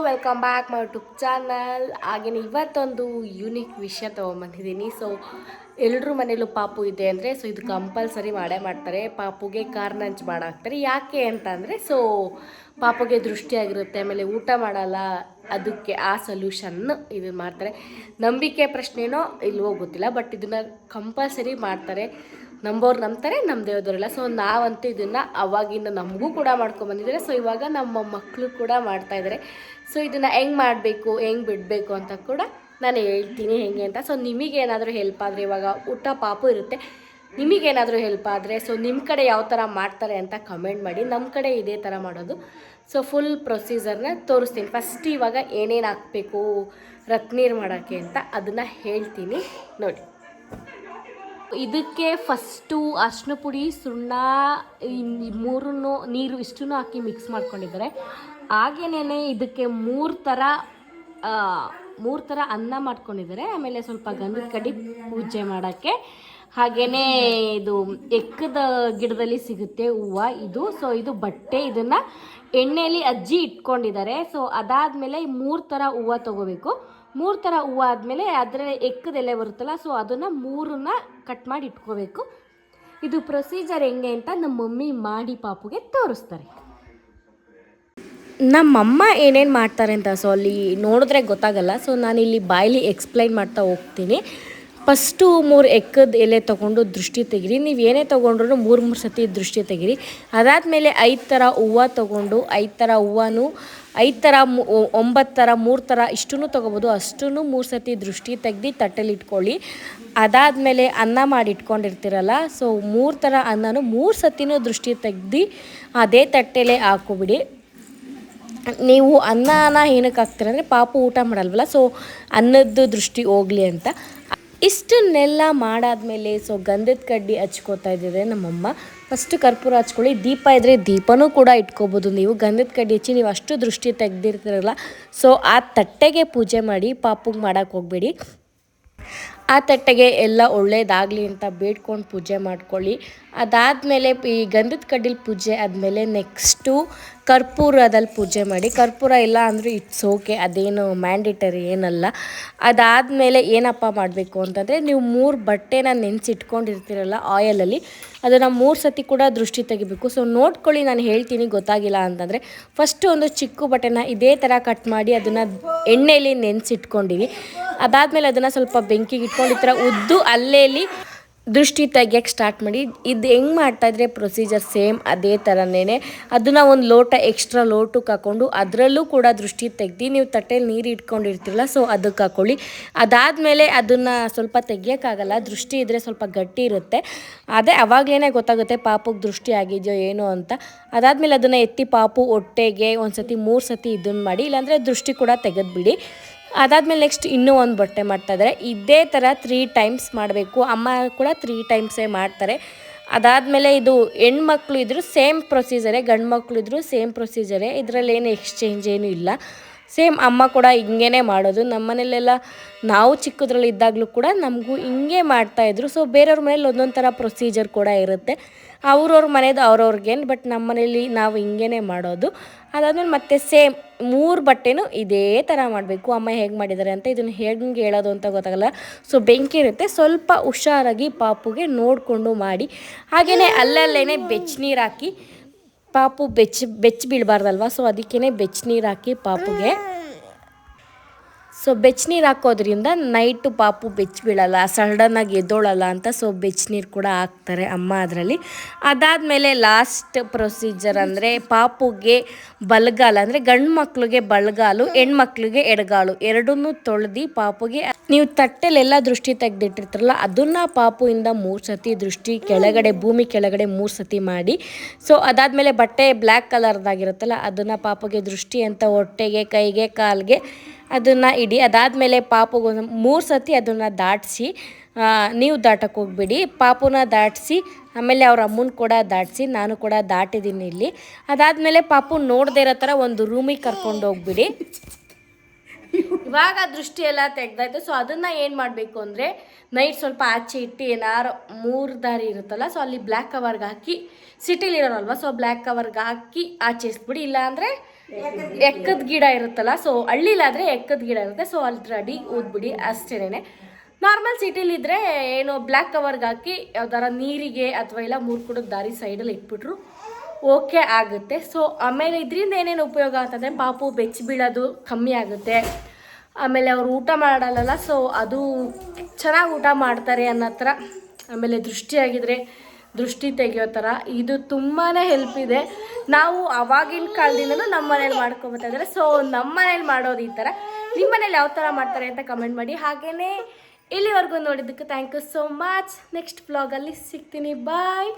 Welcome back my YouTube channel ಹಾಗೆಯೇ ಇವತ್ತೊಂದು unique ವಿಷಯ ತೊಗೊಂಬಂದಿದ್ದೀನಿ ಸೊ ಎಲ್ಲರೂ ಮನೇಲೂ ಪಾಪು ಇದೆ ಅಂದರೆ ಸೊ ಇದು ಕಂಪಲ್ಸರಿ ಮಾಡೇ ಮಾಡ್ತಾರೆ. ಪಾಪುಗೆ ಕಾರ್ನಂಚ್ ಮಾಡಾಕ್ತಾರೆ ಯಾಕೆ ಅಂತ ಅಂದರೆ ಸೊ ಪಾಪುಗೆ ದೃಷ್ಟಿಯಾಗಿರುತ್ತೆ ಆಮೇಲೆ ಊಟ ಮಾಡಲ್ಲ, ಅದಕ್ಕೆ ಆ ಸೊಲ್ಯೂಷನ್ ಇದು ಮಾಡ್ತಾರೆ. ನಂಬಿಕೆ ಪ್ರಶ್ನೆನೋ ಇಲ್ವೋ ಗೊತ್ತಿಲ್ಲ ಬಟ್ ಇದನ್ನು ಕಂಪಲ್ಸರಿ ಮಾಡ್ತಾರೆ. ನಂಬೋರು ನಂಬ್ತಾರೆ ನಮ್ಮ ದೇವದವರೆಲ್ಲ ಸೊ ನಾವಂತೂ ಇದನ್ನು ಅವಾಗಿಂದ ನಮಗೂ ಕೂಡ ಮಾಡ್ಕೊಂಬಂದಿದ್ದಾರೆ ಸೊ ಇವಾಗ ನಮ್ಮ ಮಕ್ಕಳು ಕೂಡ ಮಾಡ್ತಾ ಇದ್ದಾರೆ. ಸೊ ಇದನ್ನು ಹೆಂಗೆ ಮಾಡಬೇಕು, ಹೆಂಗೆ ಬಿಡಬೇಕು ಅಂತ ಕೂಡ ನಾನು ಹೇಳ್ತೀನಿ ಹೇಗೆ ಅಂತ. ಸೊ ನಿಮಗೇನಾದರೂ ಹೆಲ್ಪ್ ಆದರೆ ಇವಾಗ ಊಟ ಪಾಪು ಇರುತ್ತೆ. ನಿಮಗೇನಾದರೂ ಹೆಲ್ಪ್ ಆದರೆ ಸೊ ನಿಮ್ಮ ಕಡೆ ಯಾವ ಥರ ಮಾಡ್ತಾರೆ ಅಂತ ಕಮೆಂಟ್ ಮಾಡಿ. ನಮ್ಮ ಕಡೆ ಇದೇ ಥರ ಮಾಡೋದು. ಸೊ ಫುಲ್ ಪ್ರೊಸೀಜರ್ನ ತೋರಿಸ್ತೀನಿ. ಫಸ್ಟ್ ಇವಾಗ ಏನೇನು ಹಾಕಬೇಕು ರತ್ನೀರು ಮಾಡೋಕ್ಕೆ ಅಂತ ಅದನ್ನು ಹೇಳ್ತೀನಿ ನೋಡಿ. ಇದಕ್ಕೆ ಫಸ್ಟು ಅರ್ಶಿನ ಪುಡಿ, ಸುಣ್ಣ ಮೂರನ್ನು ನೀರು ಇಷ್ಟನ್ನು ಹಾಕಿ ಮಿಕ್ಸ್ ಮಾಡ್ಕೊಂಡಿದ್ದಾರೆ. ಹಾಗೇನೇ ಇದಕ್ಕೆ ಮೂರು ಥರ ಮೂರು ಥರ ಅನ್ನ ಮಾಡ್ಕೊಂಡಿದ್ದಾರೆ. ಆಮೇಲೆ ಸ್ವಲ್ಪ ಗಂಧದ ಕಡಿ ಪೂಜೆ ಮಾಡೋಕ್ಕೆ. ಹಾಗೇನೇ ಇದು ಎಕ್ಕದ ಗಿಡದಲ್ಲಿ ಸಿಗುತ್ತೆ ಹೂವು ಇದು. ಸೊ ಇದು ಬಟ್ಟೆ, ಇದನ್ನು ಎಣ್ಣೆಯಲ್ಲಿ ಅಜ್ಜಿ ಇಟ್ಕೊಂಡಿದ್ದಾರೆ. ಸೊ ಅದಾದಮೇಲೆ ಮೂರು ಥರ ಹೂವು ತೊಗೋಬೇಕು. ಮೂರು ಥರ ಹೂವು ಆದಮೇಲೆ ಎಕ್ಕದ ಎಲೆ ಬರುತ್ತಲ್ಲ ಸೊ ಅದನ್ನು ಮೂರನ್ನ ಕಟ್ ಮಾಡಿ ಇಟ್ಕೋಬೇಕು. ಇದು ಪ್ರೊಸೀಜರ್ ಹೆಂಗೆ ಅಂತ ನಮ್ಮ ಮಮ್ಮಿ ಮಾಡಿ ಪಾಪುಗೆ ತೋರಿಸ್ತಾರೆ. ನಮ್ಮಮ್ಮ ಏನೇನು ಮಾಡ್ತಾರೆ ಅಂತ ಸೊ ಅಲ್ಲಿ ನೋಡಿದ್ರೆ ಗೊತ್ತಾಗಲ್ಲ ಸೊ ನಾನಿಲ್ಲಿ ಬಾಯಲ್ಲಿ ಎಕ್ಸ್ಪ್ಲೈನ್ ಮಾಡ್ತಾ ಹೋಗ್ತೀನಿ. ಫಸ್ಟು ಮೂರು ಎಕ್ಕದ ಎಲೆ ತೊಗೊಂಡು ದೃಷ್ಟಿ ತೆಗಿರಿ. ನೀವು ಏನೇ ತೊಗೊಂಡ್ರು ಮೂರು ಮೂರು ಸತಿ ದೃಷ್ಟಿ ತೆಗಿರಿ. ಅದಾದಮೇಲೆ ಐದು ಥರ ಹೂವು ತೊಗೊಂಡು, ಐದು ಥರ ಹೂವು ಐದು ಥರ ಒಂಬತ್ತು ಥರ ಮೂರು ಥರ ಇಷ್ಟೂ ತೊಗೋಬೋದು. ಅಷ್ಟೂ ಮೂರು ಸತಿ ದೃಷ್ಟಿ ತೆಗ್ದು ತಟ್ಟೆಲಿ ಇಟ್ಕೊಳ್ಳಿ. ಅದಾದಮೇಲೆ ಅನ್ನ ಮಾಡಿ ಇಟ್ಕೊಂಡಿರ್ತೀರಲ್ಲ ಸೊ ಮೂರು ಥರ ಅನ್ನನೂ ಮೂರು ಸತಿನೂ ದೃಷ್ಟಿ ತೆಗ್ದು ಅದೇ ತಟ್ಟೆಲೆ ಹಾಕೋಬಿಡಿ. ನೀವು ಅನ್ನನ ಏನಕ್ಕೆ ಹಾಕ್ತೀರ ಅಂದರೆ ಪಾಪು ಊಟ ಮಾಡಲ್ವಲ್ಲ ಸೊ ಅನ್ನದ್ದು ದೃಷ್ಟಿ ಹೋಗಲಿ ಅಂತ. ಇಷ್ಟನ್ನೆಲ್ಲ ಮಾಡಾದಮೇಲೆ ಸೊ ಗಂಧದ ಕಡ್ಡಿ ಹಚ್ಕೋತಾ ಇದ್ದಾರೆ ನಮ್ಮಮ್ಮ ಫಸ್ಟ್ ಕರ್ಪೂರ ಹಚ್ಕೊಳ್ಳಿ, ದೀಪ ಇದ್ದರೆ ದೀಪನೂ ಕೂಡ ಇಟ್ಕೋಬೋದು. ನೀವು ಗಂಧದ ಕಡ್ಡಿ ಹಚ್ಚಿ, ನೀವು ಅಷ್ಟು ದೃಷ್ಟಿ ತೆಗ್ದಿರ್ತೀರಲ್ಲ ಸೊ ಆ ತಟ್ಟೆಗೆ ಪೂಜೆ ಮಾಡಿ, ಪಾಪುಗೆ ಮಾಡೋಕ್ಕೆ ಹೋಗಬೇಡಿ. ಆ ತಟ್ಟೆಗೆ ಎಲ್ಲ ಒಳ್ಳೆಯದಾಗಲಿ ಅಂತ ಬೇಡ್ಕೊಂಡು ಪೂಜೆ ಮಾಡ್ಕೊಳ್ಳಿ. ಅದಾದಮೇಲೆ ಈ ಗಂಧದ ಕಡ್ಡಿಲಿ ಪೂಜೆ ಆದಮೇಲೆ ನೆಕ್ಸ್ಟು ಕರ್ಪೂರದಲ್ಲಿ ಪೂಜೆ ಮಾಡಿ. ಕರ್ಪೂರ ಇಲ್ಲ ಅಂದರೆ ಇಟ್ಸ್ ಓಕೆ ಅದೇನು ಮ್ಯಾಂಡೇಟರಿ ಏನಲ್ಲ. ಅದಾದಮೇಲೆ ಏನಪ್ಪ ಮಾಡಬೇಕು ಅಂತಂದರೆ ನೀವು ಮೂರು ಬಟ್ಟೆನ ನೆನೆಸಿಟ್ಕೊಂಡಿರ್ತೀರಲ್ಲ ಆಯಲಲ್ಲಿ ಅದನ್ನು ಮೂರು ಸತಿ ಕೂಡ ದೃಷ್ಟಿ ತೆಗಿಬೇಕು. ಸೊ ನೋಡ್ಕೊಳ್ಳಿ, ನಾನು ಹೇಳ್ತೀನಿ ಗೊತ್ತಾಗಿಲ್ಲ ಅಂತಂದರೆ ಫಸ್ಟು ಒಂದು ಚಿಕ್ಕ ಬಟ್ಟೆನ ಇದೇ ಥರ ಕಟ್ ಮಾಡಿ ಅದನ್ನು ಎಣ್ಣೆಯಲ್ಲಿ ನೆನೆಸಿಟ್ಕೊಂಡಿರಿ. ಅದಾದಮೇಲೆ ಅದನ್ನು ಸ್ವಲ್ಪ ಬೆಂಕಿಗೆ ಇಟ್ಕೊಂಡು ಉದ್ದು ಇಲ್ಲಿ ದೃಷ್ಟಿ ತೆಗಿಯೋಕ್ಕೆ ಸ್ಟಾರ್ಟ್ ಮಾಡಿ. ಇದು ಹೆಂಗೆ ಮಾಡ್ತಾಯಿದ್ರೆ ಪ್ರೊಸೀಜರ್ ಸೇಮ್ ಅದೇ ಥರನೇ ಅದನ್ನು ಒಂದು ಲೋಟ ಎಕ್ಸ್ಟ್ರಾ ಲೋಟಕ್ಕೆ ಹಾಕ್ಕೊಂಡು ಅದರಲ್ಲೂ ಕೂಡ ದೃಷ್ಟಿ ತೆಗ್ದು ನೀವು ತಟ್ಟೆಯಲ್ಲಿ ನೀರು ಇಟ್ಕೊಂಡಿರ್ತೀರಲ್ಲ ಸೊ ಅದಕ್ಕೆ ಹಾಕ್ಕೊಳ್ಳಿ ಅದಾದಮೇಲೆ ಅದನ್ನು ಸ್ವಲ್ಪ ತೆಗಿಯೋಕ್ಕಾಗಲ್ಲ, ದೃಷ್ಟಿ ಇದ್ದರೆ ಸ್ವಲ್ಪ ಗಟ್ಟಿ ಇರುತ್ತೆ. ಅದೇ ಅವಾಗಲೇ ಗೊತ್ತಾಗುತ್ತೆ ಪಾಪಕ್ಕೆ ದೃಷ್ಟಿ ಆಗಿದೆಯೋ ಏನೋ ಅಂತ. ಅದಾದಮೇಲೆ ಅದನ್ನು ಎತ್ತಿ ಪಾಪು ಹೊಟ್ಟೆಗೆ ಒಂದು ಸತಿ ಮೂರು ಸತಿ ಇದನ್ನು ಮಾಡಿ, ಇಲ್ಲಾಂದರೆ ದೃಷ್ಟಿ ಕೂಡ ತೆಗೆದುಬಿಡಿ. ಅದಾದಮೇಲೆ ನೆಕ್ಸ್ಟ್ ಇನ್ನೂ ಒಂದು ಬಟ್ಟೆ ಮಾಡ್ತಾಯಿದ್ರೆ. ಇದೇ ಥರ ತ್ರೀ ಟೈಮ್ಸ್ ಮಾಡಬೇಕು. ಅಮ್ಮ ಕೂಡ ತ್ರೀ ಟೈಮ್ಸೇ ಮಾಡ್ತಾರೆ. ಅದಾದಮೇಲೆ ಇದು ಹೆಣ್ಮಕ್ಳು ಇದ್ದರೂ ಸೇಮ್ ಪ್ರೊಸೀಜರೇ ಗಂಡು ಮಕ್ಕಳು ಇದ್ದರೂ ಸೇಮ್ ಪ್ರೊಸೀಜರೇ ಇದರಲ್ಲಿ ಏನು ಎಕ್ಸ್ಚೇಂಜ್ ಏನೂ ಇಲ್ಲ. ಸೇಮ್ ಅಮ್ಮ ಕೂಡ ಹಿಂಗೇ ಮಾಡೋದು. ನಮ್ಮ ಮನೇಲೆಲ್ಲ ನಾವು ಚಿಕ್ಕದ್ರಲ್ಲಿ ಇದ್ದಾಗಲೂ ಕೂಡ ನಮಗೂ ಹಿಂಗೆ ಮಾಡ್ತಾಯಿದ್ರು ಸೊ ಬೇರೆಯವ್ರ ಮನೇಲಿ ಒಂದೊಂದು ಥರ ಪ್ರೊಸೀಜರ್ ಕೂಡ ಇರುತ್ತೆ. ಅವ್ರವ್ರ ಮನೇದು ಅವ್ರವ್ರಿಗೇನು ಬಟ್ ನಮ್ಮ ಮನೇಲಿ ನಾವು ಹಿಂಗೇ ಮಾಡೋದು. ಅದಾದಮೇಲೆ ಮತ್ತೆ ಸೇಮ್ ಮೂರು ಬಟ್ಟೆನೂ ಇದೇ ಥರ ಮಾಡಬೇಕು. ಅಮ್ಮ ಹೇಗೆ ಮಾಡಿದ್ದಾರೆ ಅಂತ ಇದನ್ನು ಹೇಗೆ ಹೇಳೋದು ಅಂತ ಗೊತ್ತಾಗಲ್ಲ. ಸೊ ಬೆಂಕಿ ಇರುತ್ತೆ. ಸ್ವಲ್ಪ ಹುಷಾರಾಗಿ ಪಾಪುಗೆ ನೋಡಿಕೊಂಡು ಮಾಡಿ. ಹಾಗೆಯೇ ಅಲ್ಲಲ್ಲೇ ಬೆಚ್ಚನೀರು ಹಾಕಿ ಪಾಪು ಬೆಚ್ಚ ಬೆಚ್ಚ ಬೀಳಬಾರ್ದಲ್ವ? ಸೊ ಅದಕ್ಕೇ ಬೆಚ್ಚನೀರು ಹಾಕಿ ಪಾಪುಗೆ. ಸೊ ಬೆಚ್ಚನೀರು ಹಾಕೋದ್ರಿಂದ ನೈಟು ಪಾಪು ಬೆಚ್ಚ ಬೀಳಲ್ಲ ಸಡನ್ನಾಗಿ ಎದ್ದೋಳಲ್ಲ ಅಂತ ಸೊ ಬೆಚ್ಚನೀರು ಕೂಡ ಹಾಕ್ತಾರೆ ಅಮ್ಮ ಅದರಲ್ಲಿ. ಅದಾದಮೇಲೆ ಲಾಸ್ಟ್ ಪ್ರೊಸೀಜರ್ ಅಂದರೆ ಪಾಪುಗೆ ಬಲಗಾಲ, ಅಂದರೆ ಗಂಡು ಮಕ್ಕಳಿಗೆ ಬಲಗಾಲು ಹೆಣ್ಮಕ್ಳಿಗೆ ಎಡಗಾಲು ಎರಡನ್ನೂ ತೊಳೆದು ಪಾಪುಗೆ ನೀವು ತಟ್ಟೆಲೆಲ್ಲ ದೃಷ್ಟಿ ತೆಗೆದಿಟ್ಟಿರ್ತಾರಲ್ಲ, ಅದನ್ನು ಪಾಪುಯಿಂದ ಮೂರು ಸತಿ ದೃಷ್ಟಿ ಕೆಳಗಡೆ, ಭೂಮಿ ಕೆಳಗಡೆ ಮೂರು ಸತಿ ಮಾಡಿ. ಸೊ ಅದಾದಮೇಲೆ ಬಟ್ಟೆ ಬ್ಲ್ಯಾಕ್ ಕಲರ್ದಾಗಿರುತ್ತಲ್ಲ ಅದನ್ನು ಪಾಪುಗೆ ದೃಷ್ಟಿ ಅಂತ ಹೊಟ್ಟೆಗೆ, ಕೈಗೆ, ಕಾಲಿಗೆ ಅದನ್ನು ಇಡಿ. ಅದಾದಮೇಲೆ ಪಾಪುಗೊಂದು ಮೂರು ಸತಿ ಅದನ್ನು ದಾಟಿಸಿ ನೀವು ದಾಟಕ್ಕೆ ಹೋಗ್ಬಿಡಿ. ಪಾಪುನ ದಾಟಿಸಿ, ಆಮೇಲೆ ಅವ್ರ ಅಮ್ಮನ ಕೂಡ ದಾಟಿಸಿ, ನಾನು ಕೂಡ ದಾಟಿದ್ದೀನಿ ಇಲ್ಲಿ. ಅದಾದಮೇಲೆ ಪಾಪು ನೋಡದೇ ಇರೋ ಥರ ಒಂದು ರೂಮಿಗೆ ಕರ್ಕೊಂಡು ಹೋಗ್ಬಿಡಿ. ಇವಾಗ ದೃಷ್ಟಿ ಎಲ್ಲ ತೆಗ್ದಾಯ್ತು ಸೊ ಅದನ್ನ ಏನು ಮಾಡಬೇಕು ಅಂದರೆ, ನೈಟ್ ಸ್ವಲ್ಪ ಆಚೆ ಇಟ್ಟು ಏನಾರು ಮೂರು ದಾರಿ ಇರುತ್ತಲ್ಲ ಸೊ ಅಲ್ಲಿ ಬ್ಲ್ಯಾಕ್ ಕವರ್ಗೆ ಹಾಕಿ, ಸಿಟಿಲಿ ಇರೋರಲ್ವ ಸೊ ಬ್ಲ್ಯಾಕ್ ಕವರ್ಗೆ ಹಾಕಿ ಆಚೆ ಇಲ್ಲ ಇಲ್ಲಾಂದರೆ ಎಕ್ಕದ ಗಿಡ ಇರುತ್ತಲ್ಲ ಸೊ ಹಳ್ಳಿಲಾದ್ರೆ ಎಕ್ಕದ ಗಿಡ ಇರುತ್ತೆ ಸೊ ಅಲ್ಲಿ ಅಡಿ ಊದ್ಬಿಡಿ ಅಷ್ಟೇನೆ. ನಾರ್ಮಲ್ ಸಿಟಿಲಿದ್ರೆ ಏನು ಬ್ಲ್ಯಾಕ್ ಕವರ್ಗೆ ಹಾಕಿ, ಯಾವ್ದಾರ ನೀರಿಗೆ ಅಥವಾ ಇಲ್ಲ ಮೂರು ಕುಡದ ದಾರಿ ಸೈಡಲ್ಲಿ ಇಟ್ಬಿಟ್ರು ಓಕೆ ಆಗುತ್ತೆ. ಸೊ ಆಮೇಲೆ ಇದರಿಂದ ಏನೇನು ಉಪಯೋಗ ಅಂತಂದರೆ ಪಾಪು ಬೆಚ್ಚ ಬೀಳೋದು ಕಮ್ಮಿ ಆಗುತ್ತೆ. ಆಮೇಲೆ ಅವ್ರು ಊಟ ಮಾಡಲ್ಲಲ್ಲ ಸೊ ಅದು ಚೆನ್ನಾಗಿ ಊಟ ಮಾಡ್ತಾರೆ ಅನ್ನೋ ಥರ ಆಮೇಲೆ ದೃಷ್ಟಿಯಾಗಿದ್ರೆ ದೃಷ್ಟಿ ತೆಗಿಯೋ ಥರ ಇದು ತುಂಬಾ ಹೆಲ್ಪ್ ಇದೆ. ನಾವು ಅವಾಗಿನ ಕಾಲದಿಂದನೂ ನಮ್ಮ ಮನೇಲಿ ಮಾಡ್ಕೊಬೇಕಾದ್ರೆ ಸೊ ನಮ್ಮ ಮನೇಲಿ ಮಾಡೋದು ಈ ಥರ ನಿಮ್ಮ ಮನೇಲಿ ಯಾವ ಥರ ಮಾಡ್ತಾರೆ ಅಂತ ಕಮೆಂಟ್ ಮಾಡಿ. ಹಾಗೆಯೇ ಇಲ್ಲಿವರೆಗೂ ನೋಡಿದ್ದಕ್ಕೆ thank you so much next ಬ್ಲಾಗಲ್ಲಿ ಸಿಗ್ತೀನಿ. ಬಾಯ್